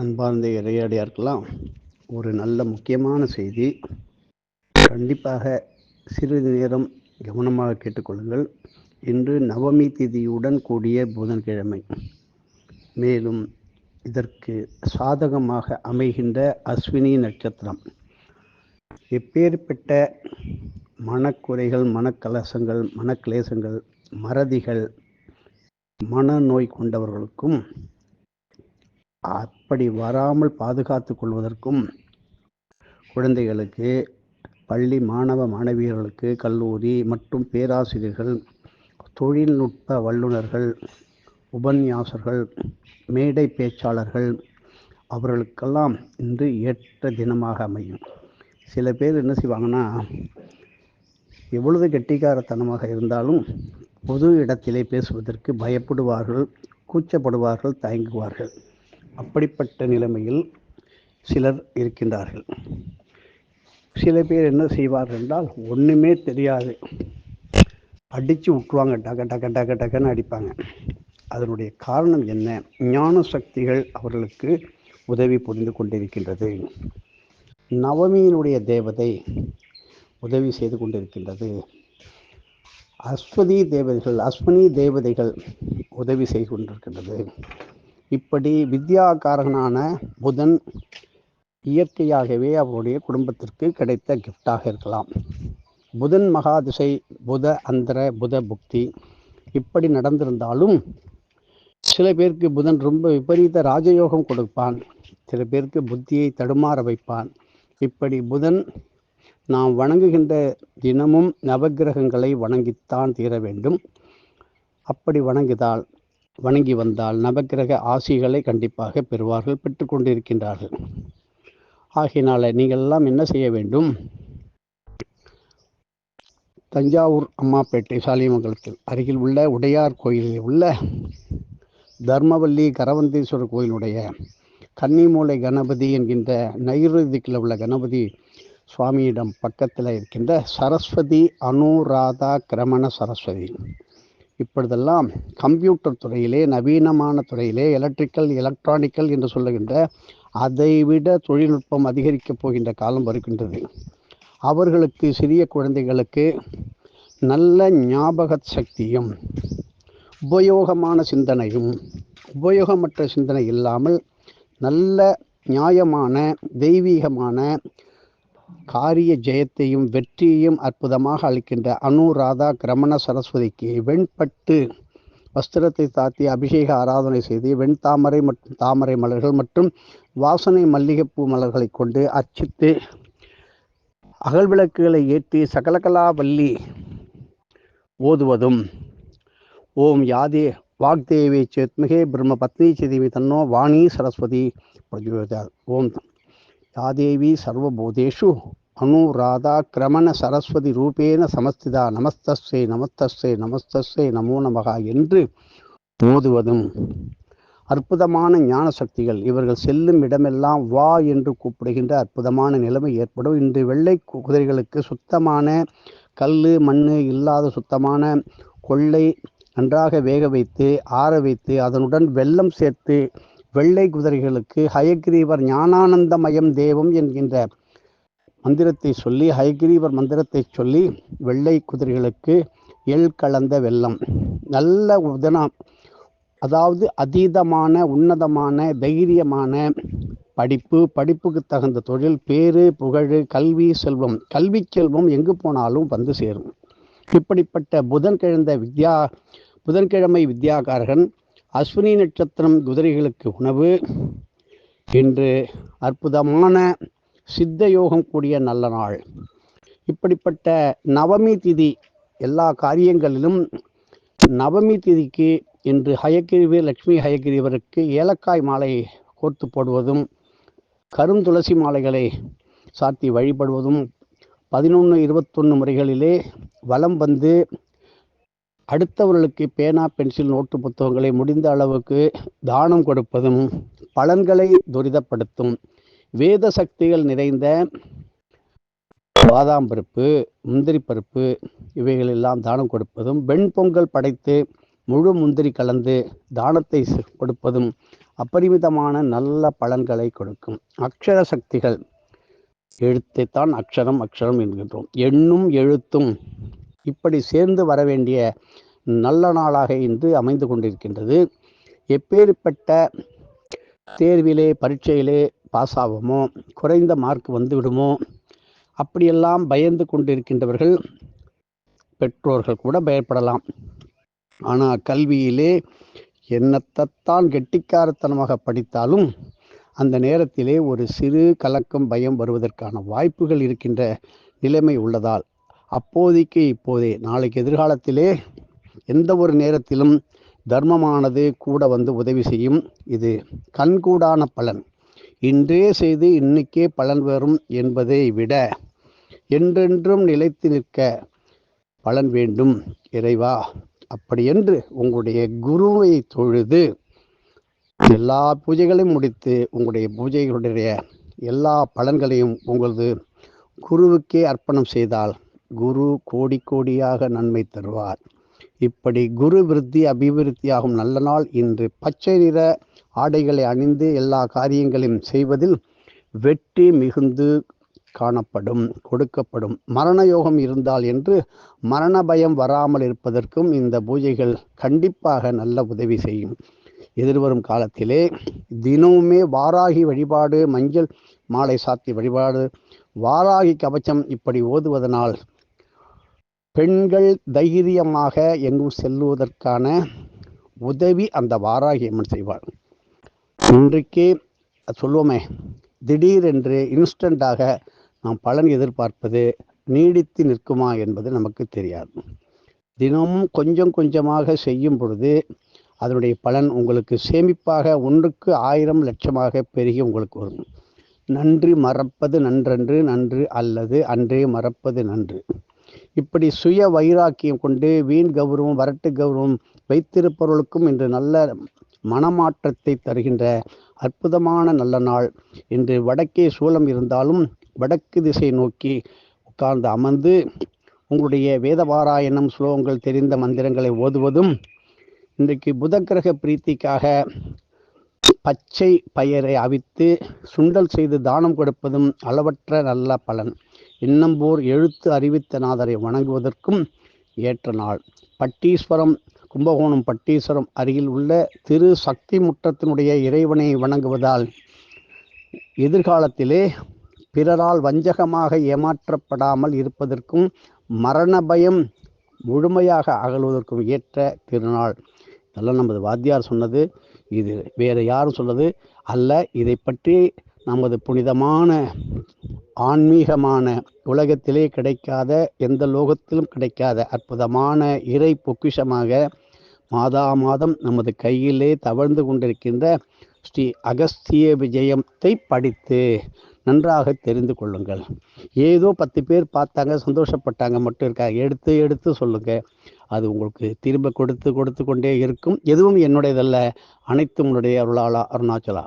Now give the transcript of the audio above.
அன்பார்ந்த இறையாடியார்க்கெல்லாம் ஒரு நல்ல முக்கியமான செய்தி. கண்டிப்பாக சிறிது நேரம் கவனமாக கேட்டுக்கொள்ளுங்கள். இன்று நவமி திதியுடன் கூடிய புதன்கிழமை. மேலும் இதற்கு சாதகமாக அமைகின்ற அஸ்வினி நட்சத்திரம். எப்பேற்பட்ட மனக்குறைகள் மனக்கலசங்கள் மனக்லேசங்கள் மறதிகள் மனநோய் கொண்டவர்களுக்கும் அப்படி வராமல் பாதுகாத்து கொள்வதற்கும் குழந்தைகளுக்கு பள்ளி மாணவ மாணவியர்களுக்கு கல்லூரி மற்றும் பேராசிரியர்கள் தொழில்நுட்ப வல்லுநர்கள் உபன்யாசர்கள் மேடை பேச்சாளர்கள் அவர்களுக்கெல்லாம் இன்று ஏற்ற தினமாக அமையும். சில பேர் என்ன செய்வாங்கன்னா எவ்வளவு கெட்டிக்காரத்தனமாக இருந்தாலும் பொது இடத்திலே பேசுவதற்கு பயப்படுவார்கள் கூச்சப்படுவார்கள் தயங்குவார்கள். அப்படிப்பட்ட நிலைமையில் சிலர் இருக்கின்றார்கள். சில பேர் என்ன செய்வார்கள் என்றால் ஒன்றுமே தெரியாது. அடித்து விட்டுருவாங்க டக டக டக டகன்னு அடிப்பாங்க. அதனுடைய காரணம் என்ன? ஞான சக்திகள் அவர்களுக்கு உதவி புரிந்து கொண்டிருக்கின்றது. நவமியினுடைய தேவதை உதவி செய்து கொண்டிருக்கின்றது. அஸ்வதி தேவதைகள் அஸ்வினி தேவதைகள் உதவி செய்து கொண்டிருக்கின்றது. இப்படி வித்யாகாரகனான புதன் இயற்கையாகவே அவருடைய குடும்பத்திற்கு கிடைத்த கிஃப்டாக இருக்கலாம். புதன் மகாதிசை புத அந்தர புத புக்தி இப்படி நடந்திருந்தாலும் சில பேருக்கு புதன் ரொம்ப விபரீத ராஜயோகம் கொடுப்பான். சில பேருக்கு புத்தியை தடுமாற வைப்பான். இப்படி புதன் நாம் வணங்குகின்ற தினமும் நவகிரகங்களை வணங்கித்தான் தீர வேண்டும். அப்படி வணங்கிதால் வணங்கி வந்தால் நவக்கிரக ஆசிகளை கண்டிப்பாக பெறுவார்கள் பெற்றுக்கொண்டிருக்கின்றார்கள் ஆகையினால நீங்கள் எல்லாம் என்ன செய்ய வேண்டும்? தஞ்சாவூர் அம்மாப்பேட்டை சாலிமங்கலத்தில் அருகில் உள்ள உடையார் கோயிலில் உள்ள தர்மவல்லி கரவந்தீஸ்வரர் கோயிலுடைய கன்னிமூலை கணபதி என்கின்ற நைருதிக்கில் உள்ள கணபதி சுவாமியிடம் பக்கத்தில் இருக்கின்ற சரஸ்வதி அனுராதா கிரமண சரஸ்வதி. இப்பொழுதெல்லாம் கம்ப்யூட்டர் துறையிலே நவீனமான துறையிலே எலக்ட்ரிக்கல் எலக்ட்ரானிக்கல் என்று சொல்லுகின்ற அதைவிட தொழில்நுட்பம் அதிகரிக்கப் போகின்ற காலம் வருகின்றது. அவர்களுக்கு சிறிய குழந்தைகளுக்கு நல்ல ஞாபக சக்தியும் உபயோகமான சிந்தனையும் உபயோகமற்ற சிந்தனை இல்லாமல் நல்ல நியாயமான தெய்வீகமான காரிய ஜெயத்தையும் வெற்றியையும் அற்புதமாக அளிக்கின்ற அனுராதா கிரமண சரஸ்வதிக்கு வெண்பட்டு வஸ்திரத்தை தாத்தி அபிஷேக ஆராதனை செய்து வெண் தாமரை மற்றும் தாமரை மலர்கள் மற்றும் வாசனை மல்லிகைப்பூ மலர்களை கொண்டு அர்ச்சித்து அகல் விளக்குகளை ஏற்றி சகலகலாவல்லி ஓதுவதும். ஓம் யாதே வாக்தேவி சேத்மிகே பிரம்ம பத்னி சிதிவி தன்னோ வாணி சரஸ்வதி. பிரஜோதா ஓம் யாதேவி சர்வபூதேஷு அனுராதா கிரமண சரஸ்வதி ரூபேன சமஸ்திதா நமஸ்தஸ்ஸே நமஸ்தஸ்ஸே நமஸ்தஸ்ஸே நமோ நமகா என்று மோதுவதும் அற்புதமான ஞான சக்திகள் இவர்கள் செல்லும் இடமெல்லாம் வா என்று கூப்பிடுகின்ற அற்புதமான நிலைமை ஏற்படும். இன்று வெள்ளை குதிரைகளுக்கு சுத்தமான கல் மண் இல்லாத சுத்தமான கொள்ளை நன்றாக வேக வைத்து ஆற வைத்து அதனுடன் வெள்ளம் சேர்த்து வெள்ளை குதிரைகளுக்கு ஹயக்ரீவர் ஞானானந்தமயம் தேவம் என்கின்ற மந்திரத்தை சொல்லி ஹயக்ரீவர் மந்திரத்தை சொல்லி வெள்ளை குதிரைகளுக்கு எள் கலந்த வெள்ளம். நல்ல உதனம் அதாவது அதீதமான உன்னதமான தைரியமான படிப்பு படிப்புக்கு தகுந்த தொழில் பேரு புகழ் கல்வி செல்வம். கல்வி செல்வம் எங்கு போனாலும் வந்து சேரும். இப்படிப்பட்ட புதன்கிழந்த வித்யா புதன்கிழமை வித்யாகாரகன் அஸ்வினி நட்சத்திரம் குதிரைகளுக்கு உணவு இன்று அற்புதமான சித்த யோகம் கூடிய நல்ல நாள். இப்படிப்பட்ட நவமி திதி எல்லா காரியங்களிலும் நவமி திதிக்கு இன்று ஹயக்கிரிவு லட்சுமி ஹயக்கிரிவருக்கு ஏலக்காய் மாலை கோர்த்து போடுவதும் கருந்துளசி மாலைகளை சாத்தி வழிபடுவதும் பதினொன்று இருபத்தொன்று முறைகளிலே வலம் வந்து அடுத்தவர்களுக்கு பேனா பென்சில் நோட்டு புத்தகங்களை முடிந்த அளவுக்கு தானம் கொடுப்பதும் பலன்களை துரிதப்படுத்தும். வேத சக்திகள் நிறைந்த பாதாம் பருப்பு முந்திரி பருப்பு இவைகளெல்லாம் தானம் கொடுப்பதும் வெண்பொங்கல் படைத்து முழு முந்திரி கலந்து தானத்தை கொடுப்பதும் அபரிமிதமான நல்ல பலன்களை கொடுக்கும். அக்ஷர சக்திகள் எழுத்தைத்தான் அக்ஷரம் அக்ஷரம் என்கின்றோம். எண்ணும் எழுத்தும் இப்படி சேர்ந்து வர வேண்டிய நல்ல நாளாக இன்று அமைந்து கொண்டிருக்கின்றது. எப்பேற்பட்ட தேர்விலே பரீட்சையிலே பாஸ் ஆகுமோ குறைந்த மார்க் வந்துவிடுமோ அப்படியெல்லாம் பயந்து கொண்டிருக்கின்றவர்கள் பெற்றோர்கள் கூட பயப்படலாம். ஆனால் கல்வியிலே என்னத்தைத்தான் கெட்டிக்காரத்தனமாக படித்தாலும் அந்த நேரத்திலே ஒரு சிறு கலக்கம் பயம் வருவதற்கான வாய்ப்புகள் இருக்கின்ற நிலைமை உள்ளதால் அப்போதைக்கு இப்போதே நாளைக்கு எதிர்காலத்திலே எந்த ஒரு நேரத்திலும் தர்மமானது கூட வந்து உதவி செய்யும். இது கண்கூடான பலன். இன்றே செய்து இன்னைக்கே பலன் வரும் என்பதை விட என்றென்றும் நிலைத்து நிற்க பலன் வேண்டும். இறைவா அப்படியென்று உங்களுடைய குருவை தொழுது எல்லா பூஜைகளையும் முடித்து உங்களுடைய பூஜைகளுடைய எல்லா பலன்களையும் உங்களது குருவுக்கே அர்ப்பணம் செய்தால் குரு கோடி கோடியாக நன்மை தருவார். இப்படி குரு விருத்தி அபிவிருத்தியாகும் நல்ல நாள். இன்று பச்சை நிற ஆடைகளை அணிந்து எல்லா காரியங்களையும் செய்வதில் வெற்றி மிகுந்து காணப்படும் கொடுக்கப்படும். மரண யோகம் இருந்தால் என்று மரண பயம் வராமல் இருப்பதற்கும் இந்த பூஜைகள் கண்டிப்பாக நல்ல உதவி செய்யும். எதிர்வரும் காலத்திலே தினமுமே வாராகி வழிபாடு மஞ்சள் மாலை சாத்தி வழிபாடு வாராகி கவச்சம் இப்படி ஓதுவதனால் பெண்கள் தைரியமாக எங்கும் செல்லுவதற்கான உதவி அந்த வாராகி அம்மன் செய்வாள் இன்றைக்கே சொல்லுவோமே திடீரென்று இன்ஸ்டண்டாக நாம் பலன் எதிர்பார்ப்பது நீடித்து நிற்குமா என்பது நமக்கு தெரியாது. தினமும் கொஞ்சம் கொஞ்சமாக செய்யும் பொழுது அதனுடைய பலன் உங்களுக்கு சேமிப்பாக ஒன்றுக்கு ஆயிரம் லட்சமாக பெருகி உங்களுக்கு வரும். நன்றி மறப்பது நன்றன்று நன்று அல்லது அன்றே மறப்பது நன்று. இப்படி சுய வைராக்கியம் கொண்டு வீண் கௌரவம் வரட்டு கௌரவம் வைத்திருப்பவர்களுக்கும் இன்று நல்ல மனமாற்றத்தை தருகின்ற அற்புதமான நல்ல நாள். இன்று வடக்கே சூலம் இருந்தாலும் வடக்கு திசை நோக்கி உட்கார்ந்து அமர்ந்து உங்களுடைய வேதபாராயணம் ஸ்லோகங்கள் தெரிந்த மந்திரங்களை ஓதுவதும் இன்றைக்கு புதக்கிரக பிரீத்திக்காக பச்சை பயிரை அவித்து சுண்டல் செய்து தானம் கொடுப்பதும் அளவற்ற நல்ல பலன். இன்னம்பூர் எழுத்து அறிவித்த நாதரை வணங்குவதற்கும் ஏற்ற நாள். பட்டீஸ்வரம் கும்பகோணம் பட்டீஸ்வரம் அருகில் உள்ள திரு சக்தி முற்றத்தினுடைய இறைவனை வணங்குவதால் எதிர்காலத்திலே பிறரால் வஞ்சகமாக ஏமாற்றப்படாமல் இருப்பதற்கும் மரண பயம் முழுமையாக அகழ்வதற்கும் ஏற்ற திருநாள். இதெல்லாம் நமது வாத்தியார் சொன்னது. இது வேறு யாரும் சொன்னது அல்ல. இதை பற்றி நமது புனிதமான ஆன்மீகமான உலகத்திலே கிடைக்காத எந்த லோகத்திலும் கிடைக்காத அற்புதமான இறை பொக்கிஷமாக மாதா மாதம் நமது கையிலே தவழ்ந்து கொண்டிருக்கின்ற ஸ்ரீ அகஸ்திய விஜயத்தை படித்து நன்றாக தெரிந்து கொள்ளுங்கள். ஏதோ பத்து பேர் பார்த்தாங்க சந்தோஷப்பட்டாங்க மட்டும் இருக்காங்க எடுத்து எடுத்து சொல்லுங்கள் அது உங்களுக்கு திரும்ப கொடுத்து கொடுத்து கொண்டே இருக்கும். எதுவும் என்னுடையதல்ல. அனைத்தும் உன்னுடைய அருளாளா அருணாச்சலா.